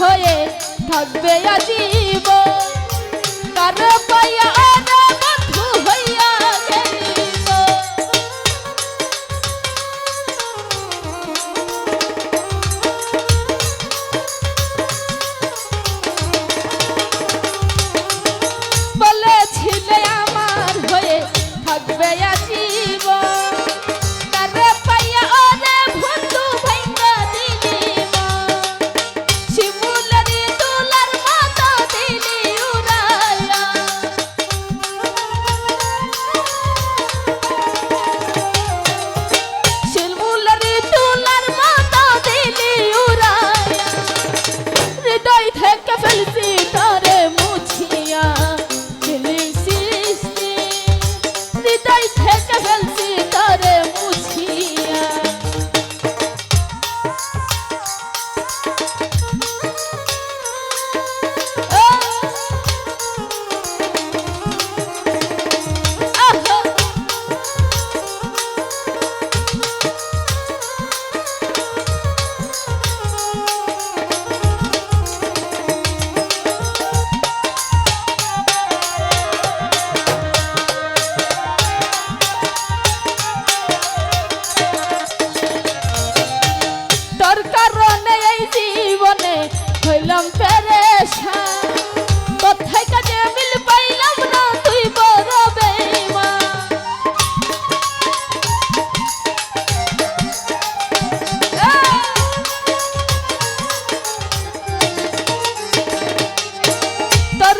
হয়ে থাকবে আজীব। হইলাম পেরেশান। কোথায় কাজে মিল পাইলাম না তুই বড় বেইমান তোর